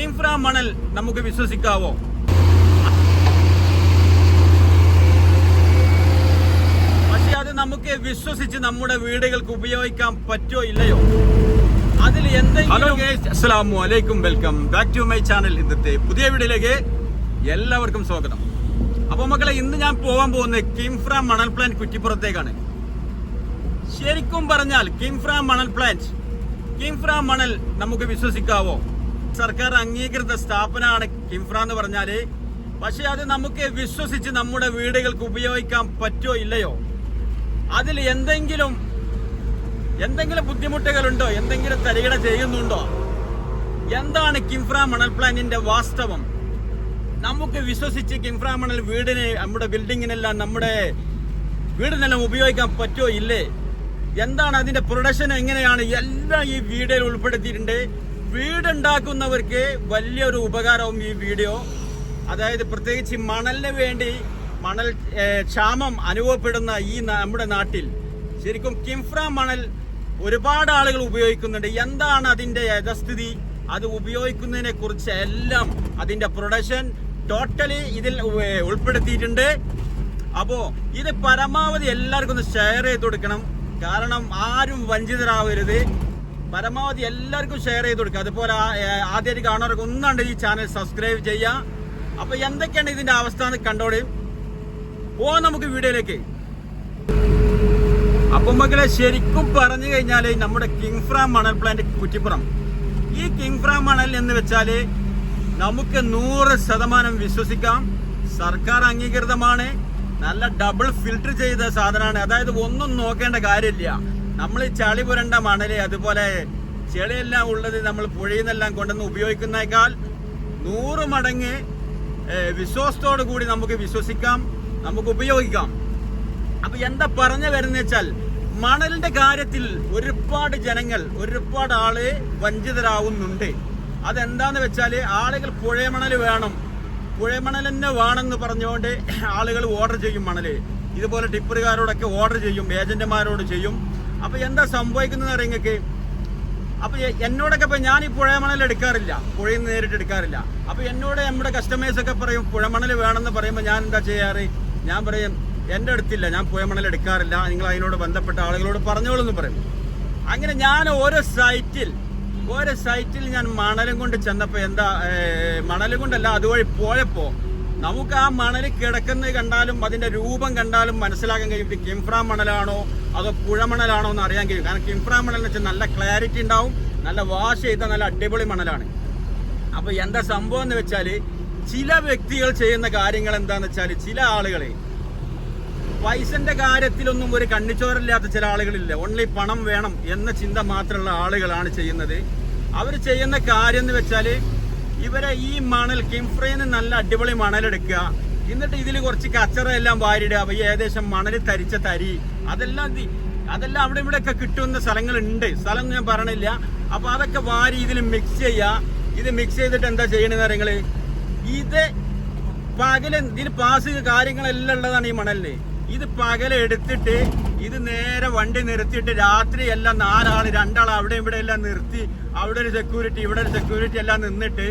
കിംഫ്ര മണൽ നമുക്ക് വിശ്വസിക്കാവോ? പക്ഷെ അത് നമുക്ക് വിശ്വസിച്ച് നമ്മുടെ വീടുകൾക്ക് ഉപയോഗിക്കാൻ പറ്റോ ഇല്ലയോ? അതിൽ എന്തെങ്കിലും അസ്സലാമു അലൈക്കും welcome back to my channel ഇന്നത്തെ പുതിയ വീഡിയോയിലേക്ക് എല്ലാവർക്കും സ്വാഗതം. അപ്പൊ മക്കളെ ഇന്ന് ഞാൻ പോകാൻ പോകുന്നത് കിംഫ്ര മണൽ പ്ലാന്റ് കുറ്റിപ്പുറത്തേക്കാണ്. ശരിക്കും പറഞ്ഞാൽ കിംഫ്ര മണൽ പ്ലാന്റ് കിംഫ്ര മണൽ നമുക്ക് വിശ്വസിക്കാവോ? സർക്കാർ അംഗീകൃത സ്ഥാപനമാണ് കിംഫ്ര എന്ന് പറഞ്ഞാൽ. പക്ഷെ അത് നമുക്ക് വിശ്വസിച്ച് നമ്മുടെ വീടുകൾക്ക് ഉപയോഗിക്കാൻ പറ്റോ ഇല്ലയോ? അതിൽ എന്തെങ്കിലും എന്തെങ്കിലും ബുദ്ധിമുട്ടുകളുണ്ടോ? എന്തെങ്കിലും തരികട ചെയ്യുന്നുണ്ടോ? എന്താണ് കിംഫ്ര മണൽ പ്ലാനിന്റെ വാസ്തവം? നമുക്ക് വിശ്വസിച്ച് കിംഫ്ര മണൽ വീടിന് നമ്മുടെ ബിൽഡിങ്ങിനെല്ലാം നമ്മുടെ വീടിനെല്ലാം ഉപയോഗിക്കാൻ പറ്റുമോ ഇല്ലേ? എന്താണ് അതിന്റെ പ്രൊഡക്ഷൻ എങ്ങനെയാണ്? എല്ലാം ഈ വീഡിയോയിൽ ഉൾപ്പെടുത്തിയിട്ടുണ്ട്. വീടുണ്ടാക്കുന്നവർക്ക് വലിയൊരു ഉപകാരവും ഈ വീഡിയോ. അതായത് പ്രത്യേകിച്ച് മണലിന് വേണ്ടി മണൽ ക്ഷാമം അനുഭവപ്പെടുന്ന ഈ നമ്മുടെ നാട്ടിൽ. ശരിക്കും കിംഫ്ര മണൽ ഒരുപാട് ആളുകൾ ഉപയോഗിക്കുന്നുണ്ട്. എന്താണ് അതിന്റെ യഥസ്ഥിതി? അത് ഉപയോഗിക്കുന്നതിനെ കുറിച്ച് എല്ലാം അതിന്റെ പ്രൊഡക്ഷൻ ടോട്ടലി ഇതിൽ ഉൾപ്പെടുത്തിയിട്ടുണ്ട്. അപ്പോ ഇത് പരമാവധി എല്ലാവർക്കും ഒന്ന് ഷെയർ ചെയ്ത് കൊടുക്കണം. കാരണം ആരും വഞ്ചിതരാവരുത്. പരമാവധി എല്ലാവർക്കും ഷെയർ ചെയ്ത് കൊടുക്കുക. അതുപോലെ ആദ്യമായിട്ട് കാണുന്നവർക്ക് ഒന്നാണ്ട് ഈ ചാനൽ സബ്സ്ക്രൈബ് ചെയ്യുക. അപ്പൊ എന്തൊക്കെയാണ് ഇതിന്റെ അവസ്ഥ എന്ന് കണ്ടോളി. പോവാം നമുക്ക് വീഡിയോയിലേക്ക്. അപ്പൊ മക്കളെ ശരിക്കും പറഞ്ഞു കഴിഞ്ഞാൽ നമ്മുടെ കിങ്ഫ്രാം മണൽ പ്ലാന്റ് കുറ്റിപ്പുറം. ഈ കിങ്ഫ്രാം മണൽ എന്ന് വെച്ചാൽ നമുക്ക് നൂറ് ശതമാനം വിശ്വസിക്കാം. സർക്കാർ അംഗീകൃതമാണ്. നല്ല ഡബിൾ ഫിൽട്ടർ ചെയ്ത സാധനമാണ്. അതായത് ഒന്നും നോക്കേണ്ട കാര്യമില്ല. നമ്മൾ ചളി പുരണ്ട മണൽ അതുപോലെ ചെളിയെല്ലാം ഉള്ളത് നമ്മൾ പുഴയിൽ നിന്നെല്ലാം കൊണ്ടുവന്ന് ഉപയോഗിക്കുന്നേക്കാൾ നൂറ് മടങ്ങ് വിശ്വാസത്തോടു കൂടി നമുക്ക് വിശ്വസിക്കാം നമുക്ക് ഉപയോഗിക്കാം. അപ്പൊ എന്താ പറഞ്ഞു വരുന്ന വെച്ചാൽ മണലിന്റെ കാര്യത്തിൽ ഒരുപാട് ജനങ്ങൾ ഒരുപാട് ആൾ വഞ്ചിതരാവുന്നുണ്ട്. അതെന്താന്ന് വെച്ചാൽ ആളുകൾ പുഴമണൽ വേണം. പുഴമണൽ തന്നെ വേണമെന്ന് പറഞ്ഞുകൊണ്ട് ആളുകൾ ഓർഡർ ചെയ്യും മണൽ. ഇതുപോലെ ടിപ്പറുകാരോടൊക്കെ ഓർഡർ ചെയ്യും ഏജന്റുമാരോട് ചെയ്യും. അപ്പൊ എന്താ സംഭവിക്കുന്നത് അറിയങ്ങൾക്ക് അപ്പൊ എ- എന്നോടൊക്കെ ഇപ്പൊ ഞാൻ ഈ പുഴമണൽ എടുക്കാറില്ല. പുഴയിൽ നിന്ന് നേരിട്ട് എടുക്കാറില്ല. അപ്പൊ എന്നോട് നമ്മുടെ കസ്റ്റമേഴ്സ് ഒക്കെ പറയും പുഴമണൽ വേണമെന്ന് പറയുമ്പോൾ ഞാൻ എന്താ ചെയ്യാറ്? ഞാൻ പറയും എന്റെ അടുത്തില്ല ഞാൻ പുഴമണൽ എടുക്കാറില്ല. നിങ്ങൾ അതിനോട് ബന്ധപ്പെട്ട ആളുകളോട് പറഞ്ഞോളൂ എന്ന് പറയും. അങ്ങനെ ഞാൻ ഓരോ സൈറ്റിൽ ഓരോ സൈറ്റിൽ ഞാൻ മണലും കൊണ്ട് ചെന്നപ്പോ എന്താ മണലും കൊണ്ടല്ല അതുവഴി പോയപ്പോ നമുക്ക് ആ മണൽ കിടക്കുന്നത് കണ്ടാലും അതിന്റെ രൂപം കണ്ടാലും മനസ്സിലാക്കാൻ കഴിയും. ഇത് കിംഫ്ര മണലാണോ അതോ പുഴമണലാണോ എന്ന് അറിയാൻ കഴിയും. കാരണം കിംഫ്ര മണൽ എന്ന് വെച്ചാൽ നല്ല ക്ലാരിറ്റി ഉണ്ടാവും നല്ല വാഷ് ചെയ്ത നല്ല അടിപൊളി മണലാണ്. അപ്പൊ എന്താ സംഭവം എന്ന് വെച്ചാൽ ചില വ്യക്തികൾ ചെയ്യുന്ന കാര്യങ്ങൾ എന്താന്ന് വെച്ചാൽ ചില ആളുകളെ പൈസന്റെ കാര്യത്തിലൊന്നും ഒരു കണ്ണിച്ചോറില്ലാത്ത ചില ആളുകളില്ല. ഓൺലി പണം വേണം എന്ന ചിന്ത മാത്രമുള്ള ആളുകളാണ് ചെയ്യുന്നത്. അവർ ചെയ്യുന്ന കാര്യം എന്ന് വെച്ചാൽ ഇവരെ ഈ മണൽ കിംഫ്രയിൽ നിന്ന് നല്ല അടിപൊളി മണൽ എടുക്കുക എന്നിട്ട് ഇതിൽ കുറച്ച് കച്ചറ എല്ലാം വാരിടുക അപ്പൊ ഈ ഏകദേശം മണൽ തരിച്ച തരി. അതെല്ലാം അതെല്ലാം അവിടെ ഇവിടെ ഒക്കെ കിട്ടുന്ന സ്ഥലങ്ങളുണ്ട്. സ്ഥലം ഞാൻ പറഞ്ഞില്ല. അപ്പൊ അതൊക്കെ വാരി ഇതിൽ മിക്സ് ചെയ്യുക. ഇത് മിക്സ് ചെയ്തിട്ട് എന്താ ചെയ്യണെന്ന് അറിയങ്ങൾ? ഇത് പകൽ ഇതിന് പാസ് കാര്യങ്ങളെല്ലാം ഉള്ളതാണ് ഈ മണലിന് ഇത് പകൽ എടുത്തിട്ട് ഇത് നേരെ വണ്ടി നിർത്തിയിട്ട് രാത്രി എല്ലാം നാലാൾ രണ്ടാൾ അവിടെ ഇവിടെ എല്ലാം നിർത്തി അവിടെ ഒരു സെക്യൂരിറ്റി ഇവിടെ ഒരു സെക്യൂരിറ്റി എല്ലാം നിന്നിട്ട്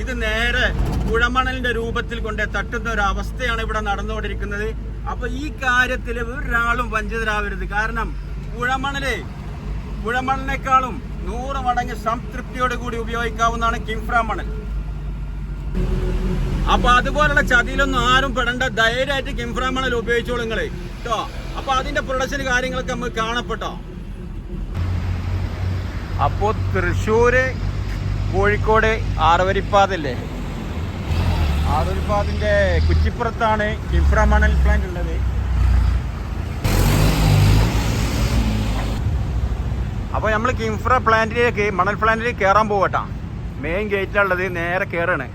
ഇത് നേരെ പുഴമണലിന്റെ രൂപത്തിൽ കൊണ്ട് തട്ടുന്ന ഒരു അവസ്ഥയാണ് ഇവിടെ നടന്നുകൊണ്ടിരിക്കുന്നത്. അപ്പൊ ഈ കാര്യത്തിൽ ഒരാളും വഞ്ചിതരാവരുത്. കാരണം പുഴമണൽ പുഴമണലിനേക്കാളും നൂറ് മടങ്ങ് സംതൃപ്തിയോട് കൂടി ഉപയോഗിക്കാവുന്നതാണ് കിംഫ്ര മണൽ അപ്പൊ അതുപോലുള്ള ചതിയിലൊന്നും ആരും പെടേണ്ട ധൈര്യമായിട്ട് കിംഫ്ര മണൽ ഉപയോഗിച്ചോളൂ നിങ്ങൾ. കേട്ടോ അപ്പൊ അതിന്റെ പ്രൊഡക്ഷൻ കാര്യങ്ങളൊക്കെ നമുക്ക് കാണപ്പെട്ടോ? അപ്പോ തൃശ്ശൂര് കോഴിക്കോട് ആറുവരിപ്പാതല്ലേ ആറുവരിപ്പാതിന്റെ കുറ്റിപ്പുറത്താണ് ഇൻഫ്രാമണൽ മണൽ പ്ലാന്റ് ഉള്ളത്. അപ്പൊ നമ്മൾ കിംഫ്ര പ്ലാന്റിലേക്ക് മണൽ പ്ലാന്റിലേക്ക് കയറാൻ പോകട്ടാ മെയിൻ ഗേറ്റിലുള്ളത് നേരെ കയറാണ്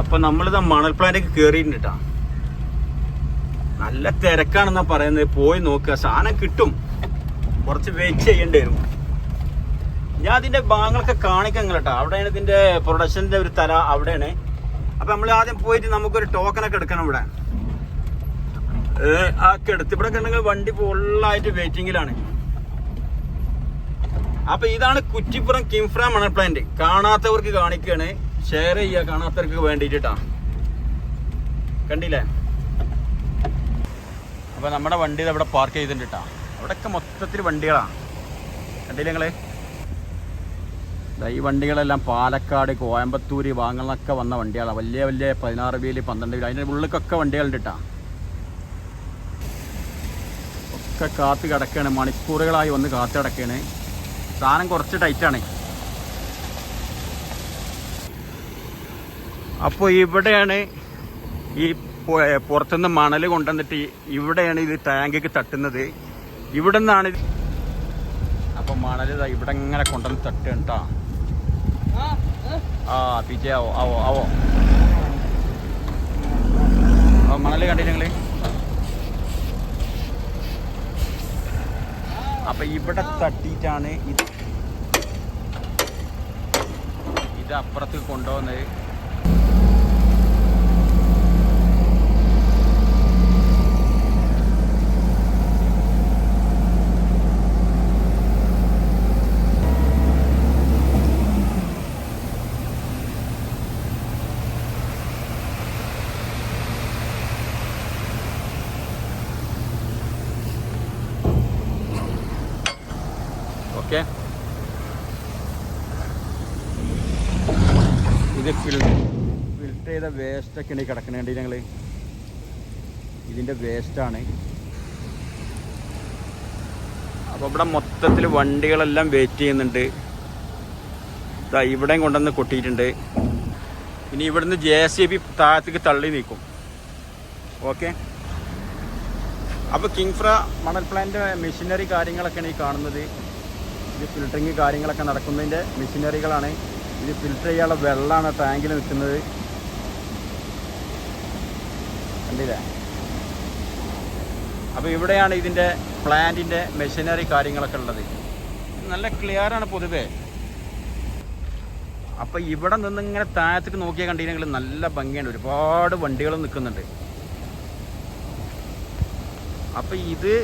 അപ്പൊ നമ്മളിത് മണൽ പ്ലാന്റിലേക്ക് കയറിയിട്ടുണ്ട് ട്ടാ. നല്ല തിരക്കാണെന്നാ പറയുന്നത്. പോയി നോക്കുക. സാധനം കിട്ടും. കുറച്ച് വെയിറ്റ് ചെയ്യേണ്ടി വരും. ഞാൻ അതിന്റെ ഭാഗങ്ങളൊക്കെ കാണിക്കാം കേട്ടോ അവിടെയാണ് ഇതിന്റെ പ്രൊഡക്ഷന്റെ ഒരു തല. അവിടെയാണ്. അപ്പൊ നമ്മൾ ആദ്യം പോയിട്ട് നമുക്കൊരു ടോക്കൺ ഒക്കെ എടുക്കണം ഇവിടെ. ആ എടുത്ത് ഇവിടെ കണ്ടെങ്കിൽ വണ്ടി ഫുള്ളായിട്ട് വെയിറ്റിംഗിലാണ് അപ്പൊ ഇതാണ് കുറ്റിപ്പുറം കിംഫ്ര മണൽ പ്ലാന്റ് കാണാത്തവർക്ക് കാണിക്കുകയാണ് ഷെയർ ചെയ്യുക കാണാത്തവർക്ക് വേണ്ടിട്ടാ കണ്ടില്ലേ? അപ്പൊ നമ്മുടെ വണ്ടി അവിടെ പാർക്ക് ചെയ്തിട്ടുണ്ട് കേട്ടാ അവിടെയൊക്കെ മൊത്തത്തിൽ വണ്ടികളാണ്. കണ്ടില്ലേ നിങ്ങൾ? ദാ ഈ വണ്ടികളെല്ലാം പാലക്കാട് കോയമ്പത്തൂര് വാങ്ങലൊക്കെ വന്ന വണ്ടികളാണ് വലിയ വലിയ പതിനാറ് വീൽ പന്ത്രണ്ട് വീൽ അതിന്റെ ഉള്ളിലൊക്കെ വണ്ടികളുണ്ട് കേട്ടാ ഒക്കെ കാത്ത് കിടക്കുകയാണ് മണിക്കൂറുകളായി വന്ന് കാത്ത് കിടക്കുകയാണ് സാധനം കുറച്ച് ടൈറ്റാണ് അപ്പോൾ ഇവിടെയാണ് ഈ പുറത്തുനിന്ന് മണൽ കൊണ്ടുവന്നിട്ട് ഇവിടെയാണ് ഇത് ടാങ്കിക്ക് തട്ടുന്നത്. ഇവിടെ നിന്നാണ് അപ്പൊ മണൽ ഇവിടെ ഇങ്ങനെ കൊണ്ടുവന്ന് തട്ടുക കേട്ടോ ആ പിജെ ആവോ ആവോ ആവോ. മണൽ കണ്ടില്ലേ അപ്പൊ ഇവിടെ തട്ടിയിട്ടാണ് ഇത് ഇത് അപ്പുറത്ത് കൊണ്ടുപോകുന്നത് ഓക്കെ ഇത് ഫിൽറ്റർ ചെയ്ത വേസ്റ്റൊക്കെയാണ് ഈ കിടക്കണേണ്ടി ഞങ്ങൾ ഇതിന്റെ വേസ്റ്റാണ് അപ്പോൾ ഇവിടെ മൊത്തത്തിൽ വണ്ടികളെല്ലാം വെയിറ്റ് ചെയ്യുന്നുണ്ട്. ഇതാ ഇവിടെയും കൊണ്ടുവന്ന് കൊട്ടിയിട്ടുണ്ട്. ഇനി ഇവിടുന്ന് ജെ സി ബി താഴത്തേക്ക് തള്ളി നീക്കും. ഓക്കെ അപ്പോൾ കിങ്ഫ്ര മണൽ പ്ലാന്റ് മെഷീനറി കാര്യങ്ങളൊക്കെയാണ് ഈ കാണുന്നത്. ഇത് ഫിൽറ്ററിങ് കാര്യങ്ങളൊക്കെ നടക്കുന്നതിന്റെ മെഷീനറികളാണ് ഇത് ഫിൽറ്റർ ചെയ്യാനുള്ള വെള്ളമാണ് ടാങ്കിൽ നിൽക്കുന്നത്. കണ്ടില്ലേ. അപ്പോൾ ഇവിടെയാണ് ഇതിന്റെ പ്ലാന്റിന്റെ മെഷീനറി കാര്യങ്ങളൊക്കെ ഉള്ളത്. നല്ല ക്ലിയറാണ് പൊതുവേ. അപ്പോൾ ഇവിടെ നിന്ന് ഇങ്ങനെ താഴത്തേക്ക് നോക്കിയാൽ കണ്ടിരുന്നെങ്കിൽ നല്ല ഭംഗിയാണ് ഒരുപാട് വണ്ടികൾ നിൽക്കുന്നുണ്ട്. അപ്പോൾ ഇത്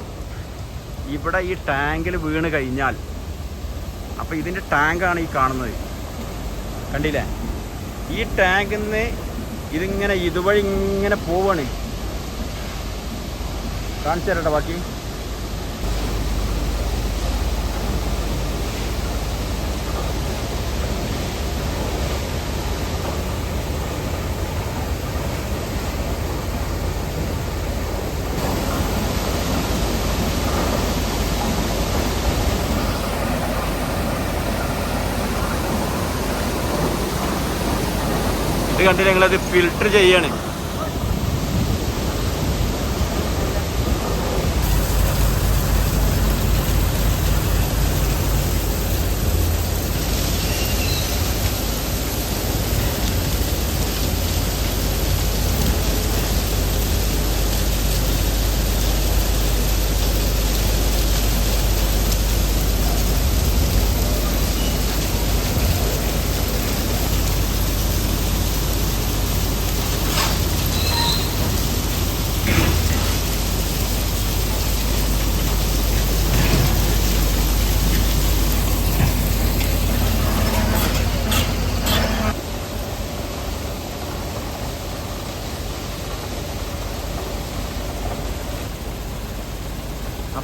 ഇവിടെ ഈ ടാങ്കിൽ വീണ് കഴിഞ്ഞാൽ അപ്പോൾ ഇതിന്റെ ടാങ്കാണ് ഈ കാണുന്നത്. കണ്ടില്ലേ? ഈ ടാങ്കിൽ നിന്ന് ഇതിങ്ങനെ ഇതുവഴി ഇങ്ങനെ പോവാണ്. കാണിച്ചു തരട്ടെ ബാക്കി. ഇത് കണ്ടില്ല നിങ്ങളത് ഫിൽട്ടർ ചെയ്യാണ്.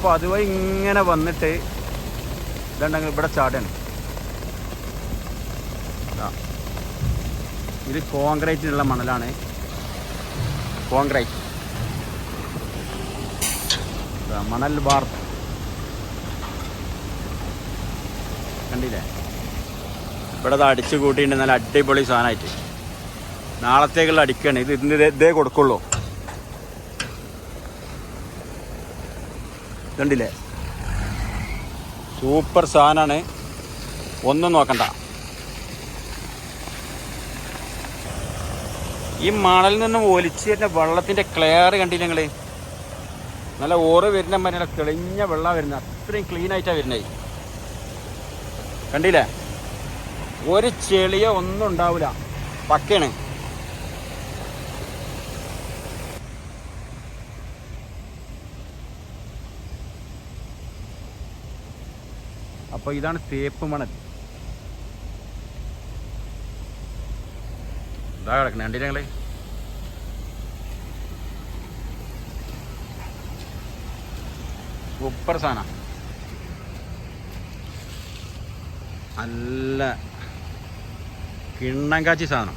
അപ്പോൾ അതുവഴി ഇങ്ങനെ വന്നിട്ട് ഇതുണ്ടെങ്കിൽ ഇവിടെ ചാടാണ്. ഇത് കോൺക്രീറ്റിനുള്ള മണലാണ്. കോൺക്രീറ്റ്. മണൽ ബാർ. കണ്ടില്ലേ? ഇവിടെ അത് അടിച്ചു കൂട്ടിയിട്ടുണ്ട്. നല്ല അടിപൊളി സാധനമായിട്ട്. നാളത്തേക്കുള്ള അടിക്കാണ്. ഇത് ഇന്ന് ഇതേ കൊടുക്കുള്ളൂ. കണ്ടില്ലേ? സൂപ്പർ സാധനമാണ് ഒന്നും നോക്കണ്ട. ഈ മണലിൽ നിന്ന് ഒലിച്ച് വരുന്ന വെള്ളത്തിന്റെ ക്ലിയർ കണ്ടില്ല നല്ല ഓറ് വരുന്ന മരം തെളിഞ്ഞ വെള്ളം വരുന്നത്. അത്രയും ക്ലീൻ ആയിട്ടാണ് വരുന്നത് കണ്ടില്ലേ? ഒരു ചെളിയോ ഒന്നും ഉണ്ടാവില്ല പക്കയാണ്. അപ്പോൾ ഇതാണ് തേപ്പ് മണൽ. ഇതാ കിടക്കണേ കണ്ടില്ല ഞങ്ങൾ സൂപ്പർ സാധനം. നല്ല കിണ്ണം കാച്ചി സാധനം.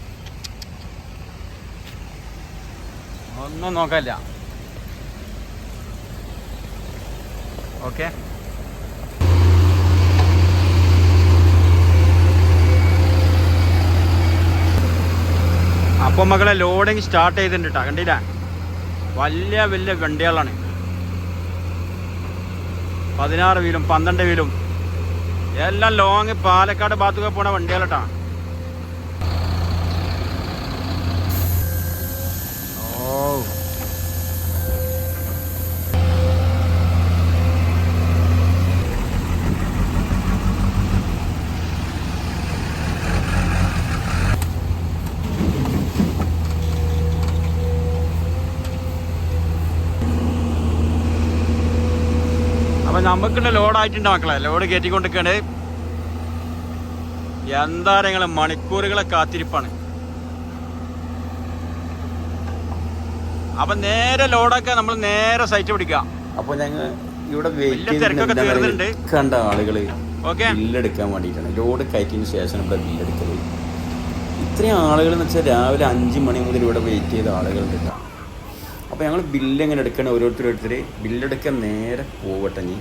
ഒന്നും നോക്കാനില്ല. ഓക്കെ. അപ്പം മക്കളെ ലോഡിങ് സ്റ്റാർട്ട് ചെയ്തിട്ടുണ്ട് കണ്ടില്ല? വലിയ വലിയ വണ്ടികളാണ് പതിനാറ് വീലും പന്ത്രണ്ട് വീലും. എല്ലാം ലോങ് പാലക്കാട് ഭാഗത്തൊക്കെ പോണ വണ്ടികളട്ടാ. നമുക്കുള്ള ലോഡായിട്ടുണ്ട് മക്കളെ. ലോഡ് കയറ്റിക്കൊണ്ടിരിക്കുകയാണ്. എന്താ നിങ്ങൾ മണിക്കൂറുകളെ കാത്തിരിപ്പാണ്. അപ്പൊ നേരെ ലോഡൊക്കെ നമ്മൾ നേരെ സൈറ്റ് പിടിക്കാം അപ്പൊ ഞങ്ങൾ ഇവിടെ. കണ്ട ആളുകൾ ബില്ലെടുക്കാൻ വേണ്ടിയിട്ടാണ്. ലോഡ് കയറ്റിന് ശേഷം ഇവിടെ ബില്ലെടുക്കൽ ഇത്രയും ആളുകൾ എന്ന് വെച്ചാൽ രാവിലെ അഞ്ച് മണി മുതൽ ഇവിടെ വെയിറ്റ് ചെയ്ത ആളുകളുണ്ട് കേട്ടോ. അപ്പോൾ ഞങ്ങൾ ബില്ല് എങ്ങനെ എടുക്കണം? ഓരോരുത്തർ എടുത്തിട്ട് ബില്ലെടുക്കാൻ നേരെ പോവട്ടെ നീ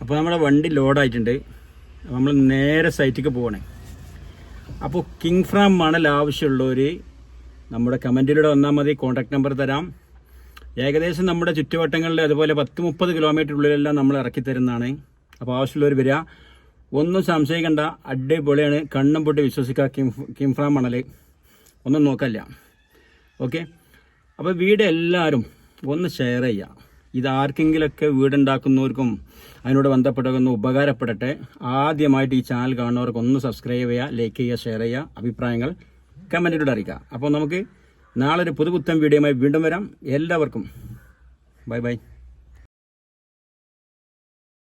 അപ്പോൾ നമ്മുടെ വണ്ടി ലോഡായിട്ടുണ്ട്. നമ്മൾ നേരെ സൈറ്റിക്ക് പോകണേ അപ്പോൾ കിങ് ഫ്രാം മണൽ ആവശ്യമുള്ളവർ നമ്മുടെ കമന്റിലൂടെ വന്നാൽ മതി കോൺടാക്ട് നമ്പർ തരാം. ഏകദേശം നമ്മുടെ ചുറ്റുവട്ടങ്ങളിൽ അതുപോലെ പത്ത് മുപ്പത് കിലോമീറ്റർ ഉള്ളിലെല്ലാം നമ്മൾ ഇറക്കി തരുന്നതാണ് അപ്പോൾ ആവശ്യമുള്ളവർ വരിക. ഒന്നും സംശയിക്കണ്ട അടിപൊളിയാണ്. കണ്ണും പൊട്ടി വിശ്വസിക്കുക. കിം കിംഫ്രാം ഫ്രാം മണൽ ഒന്നും നോക്കല്ല. ഓക്കെ? അപ്പോൾ വീട് എല്ലാവരും ഒന്ന് ഷെയർ ചെയ്യുക. ഇത് ആർക്കെങ്കിലൊക്കെ വീടുണ്ടാക്കുന്നവർക്കും അതിനോട് ബന്ധപ്പെട്ടൊക്കെ ഉപകാരപ്പെടട്ടെ. ആദ്യമായിട്ട് ഈ ചാനൽ കാണുന്നവർക്ക് ഒന്ന് സബ്സ്ക്രൈബ് ചെയ്യുക ലൈക്ക് ചെയ്യുക ഷെയർ ചെയ്യുക അഭിപ്രായങ്ങൾ കമന്റിലൂടെ അറിയിക്കുക. അപ്പോൾ നമുക്ക് നാളെ ഒരു പുതുപുത്തൻ വീഡിയോയുമായി വീണ്ടും വരാം. എല്ലാവർക്കും. Bye bye.